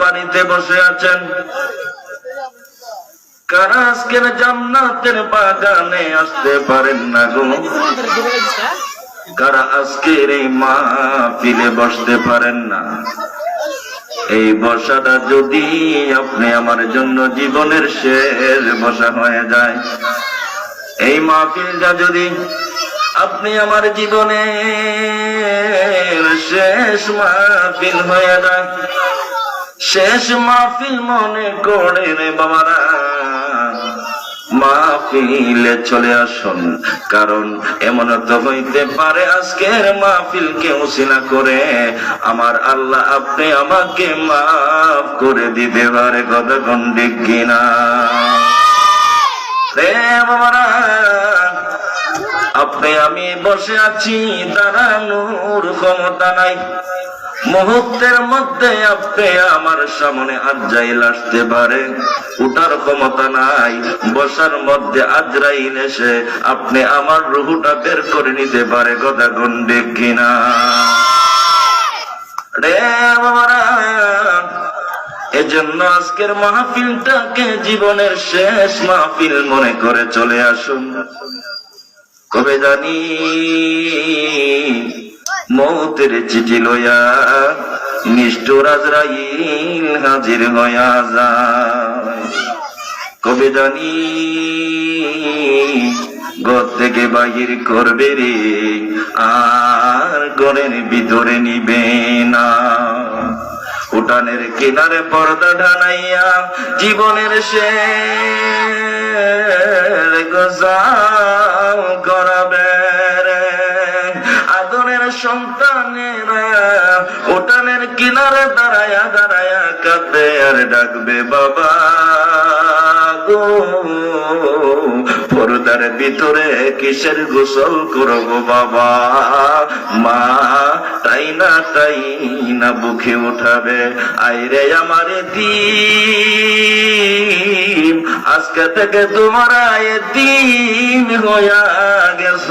বাড়িতে বসে আছেন। কারা আজকের জান্নাতের বাগানে আসতে পারেন না গো? কারা আজকের এই মা ফিরে বসতে পারেন না? এই বসাটা যদি আপনি আমার জন্য জীবনের শেষ বসা হয়ে যায়, এই মাহফিলটা যদি আপনি আমার জীবনের শেষ মাহফিল হয়ে যায় শেষ মাহফিল মনে করে রে বাবারা। মাহফিলে চলে আসুন, কারণ এমন তো হইতে পারে আজকের মাহফিল কেউ সিনা করে। আমার আল্লাহ আপনি আমাকে মাফ করে দিতে পারে কত গন্ডিক কিনা। রে বাবারা, আপনি আমি বসে আছি দাঁড়ানোর ক্ষমতা নাই। মুহূর্তের মধ্যে আপনি আমার সামনে আজরাইল আসতে পারে। উঠার ক্ষমতা নাই, বসার মধ্যে আজরাইল এসে আপনি আমার রুহুটা বের করে নিতে পারে কথা গন্ডে কিনা। রে বাবারা, এজন্য আজকের মাহফিলটাকে জীবনের শেষ মাহফিল মনে করে চলে আসুন। কবে জানি মৌতের চিঠি লয়া নিষ্ঠুর আজরাইল হাজির হইয়া যায়। কবে জানি ঘর থেকে বাহির করবে রে, আর ঘরের ভিতরে নিবে না। উঠানের কিনারে পর্দা ঢানাইয়া জীবনের শেষ সন্তানেরা উঠানের কিনারে দাঁড়ায়া দাঁড়ায়া কাঁদে আর ডাকবে, বাবা গো, পর্দার ভিতরে কিসের গোসল করব, বাবা? মা, তাই না তাই না বুকে উঠাবে? আইরে আমার দিন, আজকে থেকে তোমার আয় দিন হইয়া গেছ।